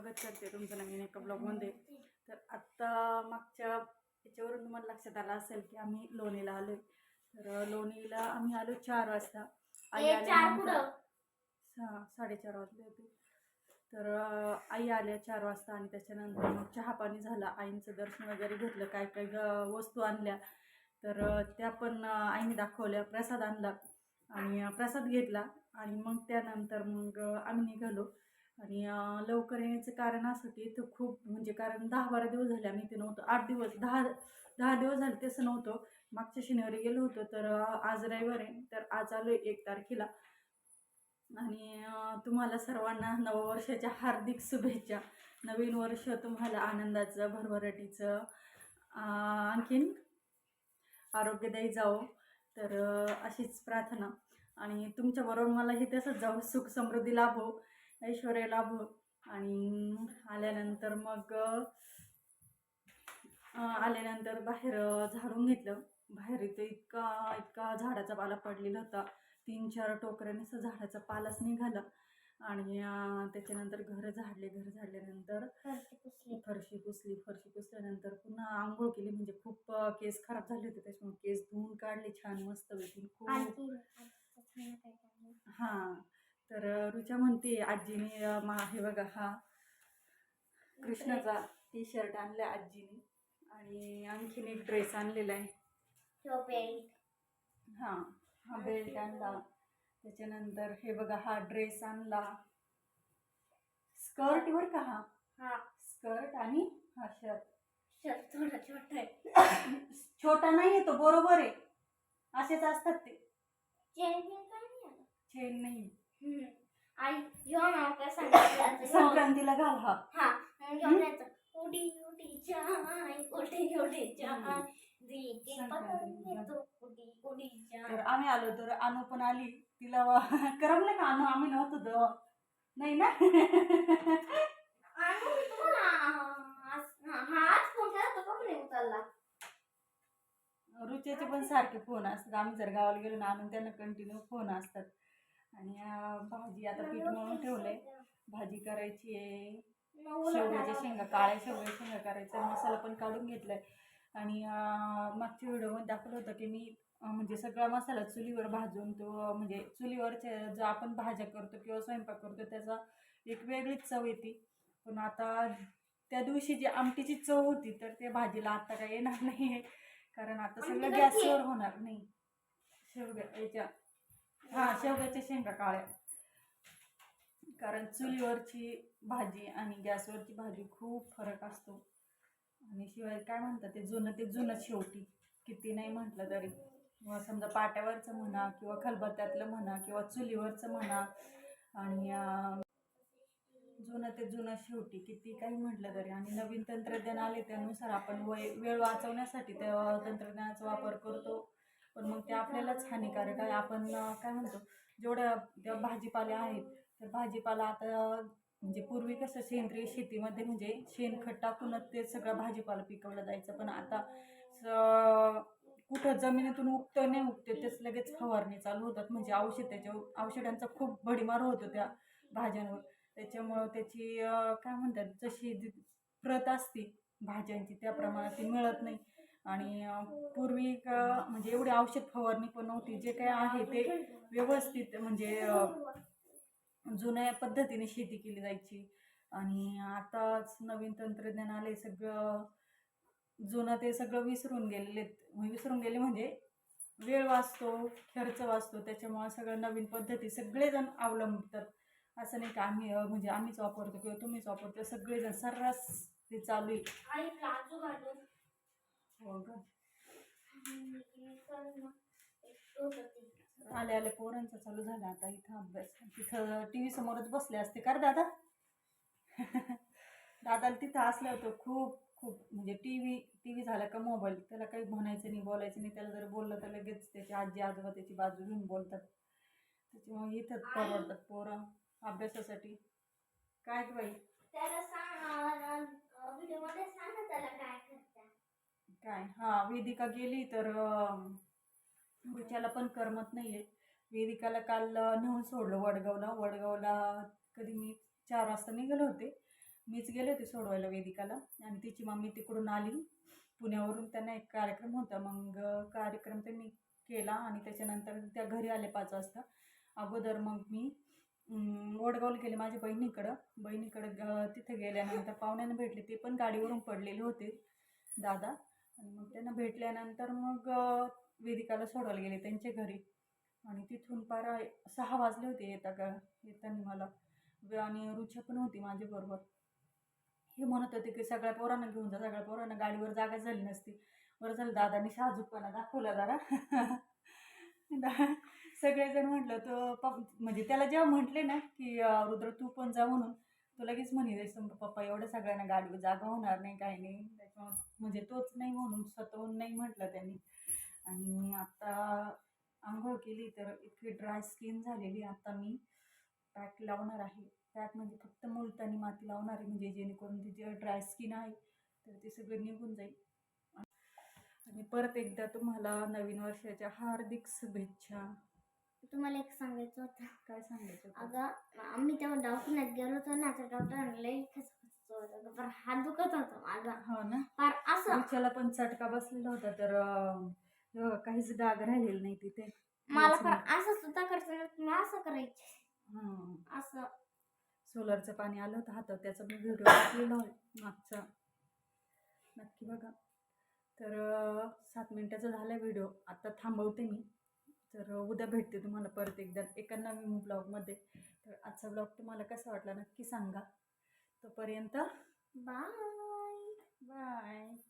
स्वागत करते तुमचं नवीन एका ब्लॉगमध्ये तर आत्ता मागच्या याच्यावरून तुम्हाला लक्षात आलं असेल की आम्ही लोणीला आलो तर लोणीला आम्ही आलो चार वाजता. आई आल्यानंतर. सहा साडेचार वाजले होते. तर आई आल्या चार वाजता आणि त्याच्यानंतर मग चहा पाणी झाला. आईंचं दर्शन वगैरे घेतलं काय काय वस्तू आणल्या. तर त्या पण आईने दाखवल्या प्रसाद आणला आणि प्रसाद घेतला. आणि मग त्यानंतर मग आम्ही निघालो. आणि लवकर येण्याचं कारण असं की इथं खूप म्हणजे कारण दहा बारा दिवस झाले आम्ही इथे नव्हतो. आठ दिवस दहा दहा दिवस झाले तसं नव्हतं. मागच्या शनिवारी गेलो होतो तर आज रविवार आहे तर आज आलो एक तारखेला. आणि तुम्हाला सर्वांना नववर्षाच्या हार्दिक शुभेच्छा. नवीन वर्ष तुम्हाला आनंदाचं भरभराटीचं आणखीन आरोग्यदायी जावो. तर अशीच प्रार्थना. आणि तुमच्याबरोबर मलाही तसंच जाऊ सुख समृद्धी लाभो. ऐश्वर्य लाभो आणि आल्यानंतर मग आल्यानंतर बाहेर झाडून घेतलं. बाहेर इथं इतका इतका झाडाचा पाला पडलेला होता. तीन चार टोकऱ्याने असं झाडाचा पालाच निघाला. आणि त्याच्यानंतर घर झाडले घर झाडल्यानंतर फरशी पुसली. फरशी पुसली फरशी पुसल्यानंतर पुन्हा आंघोळ केली. म्हणजे खूप केस खराब झाले होते. त्याच्यामुळे केस धुवून काढले छान मस्त खूप? हां. तर रुचा म्हणते आजीने मा हे बघा हा कृष्णाचा टी शर्ट आणला आजीने आणि आणखीन एक ड्रेस आणलेला आहे. हां हा बेल्ट आणला. त्याच्यानंतर हे बघा हा ड्रेस आणला. स्कर्ट वर का हा? हा. स्कर्ट आणि हा शर्ट. शर्ट थोडा छोटा आहे. छोटा नाही आहे तो बरोबर आहे. असेच असतात ते. चेन नाही जेव्हा काय सांगितलं. संक्रांतीला घाल हा. हा घेऊन उडी उडी तर आम्ही आलो तर अनु पण आली. तिला वा- करमलं का अनु? आम्ही नव्हतो तेव्हा. नाही ना? आणि मी तुम्हाला आज- हा आज फोन केला होता का म्हणे उचलला? रुच्याचे पण सारखे फोन असतात. आम्ही जर गावाला गेलो ना आणून त्यांना कंटिन्यू फोन असतात. आणि भाजी आता पीठ मळून ठेवलंय. भाजी करायची आहे. शेवग्याच्या शेंगा काळ्या शेवग्याच्या शेंगा करायचा मसाला पण काढून घेतलाय. आणि मागच्या व्हिडिओमध्ये दाखवलं होतं की मी म्हणजे सगळा मसाला चुलीवर भाजून तो म्हणजे चुलीवरच्या जो आपण भाज्या करतो किंवा स्वयंपाक करतो त्याचा एक वेगळीच चव येते. पण आता त्या दिवशी जी आमटीची चव होती तर त्या भाजीला आता काय येणार नाही कारण आता सगळं गॅसवर? होणार नाही. शेवग्या याच्या हां शेवग्याच्या शेंगा काळ्या. कारण चुलीवरची भाजी आणि गॅसवरची भाजी खूप फरक असतो. आणि शिवाय काय म्हणतात ते जुनं ते जुनं शेवटी. किती नाही म्हटलं तरी. किंवा समजा पाट्यावरचं म्हणा किंवा खलबत्त्यातलं म्हणा किंवा चुलीवरचं म्हणा आणि जुनं ते जुनं शेवटी किती काही म्हटलं तरी. आणि नवीन तंत्रज्ञान आले त्यानुसार आपण वय वेळ वाचवण्यासाठी त्या तंत्रज्ञानाचा वापर करतो. पण मग ते आपल्यालाच हानिकारक आहे. आपण काय म्हणतो जेवढ्या त्या भाजीपाल्या आहेत तर भाजीपाला आता म्हणजे पूर्वी कसं सेंद्रिय शेतीमध्ये म्हणजे शेणखत टाकूनच ते सगळं भाजीपाला पिकवलं जायचं. पण आता स- कुठं जमिनीतून उगतं नाही उगते तेच लगेच फवारणी चालू होतात. म्हणजे औषध त्याच्या औषधांचा खूप भडीमार होतो त्या भाज्यांवर. त्याच्यामुळं त्याची काय म्हणतात जशी प्रत असते भाज्यांची त्या प्रमाणात ती मिळत नाही. आणि पूर्वी का म्हणजे एवढी औषध फवारणी पण नव्हती. जे काय आहे ते व्यवस्थित म्हणजे जुन्या पद्धतीने शेती केली जायची. आणि आताच नवीन तंत्रज्ञान आले सगळं. जुनं ते सगळं विसरून गेलेले विसरून गेले म्हणजे वेळ वाचतो खर्च वाचतो. त्याच्यामुळं सगळं नवीन पद्धती सगळेजण अवलंबतात. असं नाही का आम्ही म्हणजे आम्हीच वापरतो किंवा तुम्हीच वापरतो सगळेजण सर्रास ते चालू आहे. हो का? आले आले पोरांचं चालू झालं आता इथं अभ्यास. तिथं टी व्ही समोरच बसले असते का रे दादा. दादाला तिथं असलं होतं खूप खूप. म्हणजे टी व्ही टी व्ही झाला का मोबाईल त्याला काही म्हणायचं नाही बोलायचं नाही. त्याला जर बोललं तर लगेच त्याची आजी आजोबा त्याची बाजू घेऊन बोलतात. त्याच्यामुळे इथंच परवडतात पोरं. अभ्यासासाठी. काय गं बाई? त्याला सांग व्हिडिओमध्ये सांग ना त्याला काय करता काय? हां वेदिका गेली तर रुच्याला पण करमत नाही आहे वेदिकाला काल नेऊन सोडलं वडगावला. वडगावला कधी मी चार वाजता निघाले होते. मीच गेले होते सोडवायला वेदिकाला. आणि तिची मम्मी तिकडून आली. पुण्यावरून त्यांना एक कार्यक्रम होता. मग कार्यक्रम ते मी केला आणि त्याच्यानंतर त्या घरी आले पाच वाजता. अगोदर मग मी वडगावला गेले माझ्या बहिणीकडं. बहिणीकडं ग- तिथे गेल्यानंतर पाहुण्यांना भेटले. ते पण गाडीवरून पडलेले होते दादा. आणि मग त्यांना भेटल्यानंतर मग वेदिकाला सोडवायला गेले त्यांच्या घरी. आणि तिथून पारा सहा वाजले होते येता का येताना मला. आणि रुचा पण होती माझ्याबरोबर. हे म्हणत होते की सगळ्या पोरांना घेऊन जा सगळ्या पोरांना गाडीवर जागा झाली नसती. बरं झालं दादानी साजूकपणा दाखवला जरा. दा- सगळेजण म्हटलं तर पप म्हणजे त्याला जेव्हा म्हटले ना की रुद्र तू पण जा म्हणून तो लगेच म्हणे पप्पा एवढं सगळ्यांना गाडी जागा होणार नाही काही नाही. त्याच्यामुळे म्हणजे तोच नाही म्हणून स्वतःहून नाही म्हटलं त्यांनी. आणि आता आंघोळ केली तर इतकी ड्राय स्किन झालेली आता मी. पॅक लावणार आहे. पॅक म्हणजे फक्त मुलतानी माती लावणार आहे म्हणजे जेणेकरून तिची ड्राय स्किन आहे तर ते सगळं निघून जाईल. आणि परत एकदा तुम्हाला नवीन वर्षाच्या हार्दिक शुभेच्छा. तुम्हाला एक सांगायचं होतं? काय सांगायचं होतं? अगं आम्ही तेव्हा दवाखान्यात गेलो होतो ना तर डॉक्टरांना लई खसखस होत. होतं दुखत होता माझा. हो ना? फार असं. रुच्याला पण चटका बसलेला होता तर अं, काहीच डाग राहिलेला नाही तिथे. मला फार असं सुद्धा करायचं मी असं करायचे. हां असं. सोलरचं पाणी आलं होतं हातात त्याचा मी व्हिडिओ टाकलेला आहे मागचा. नक्की बघा. तर अं, सात मिनिटाचा झाला व्हिडिओ. आता थांबवते मी. तर उद्या भेटते तुम्हाला परत एकदा एका नवीन ब्लॉगमध्ये. तर आजचा ब्लॉग तुम्हाला कसा वाटला नक्की सांगा. तोपर्यंत बाय. बाय.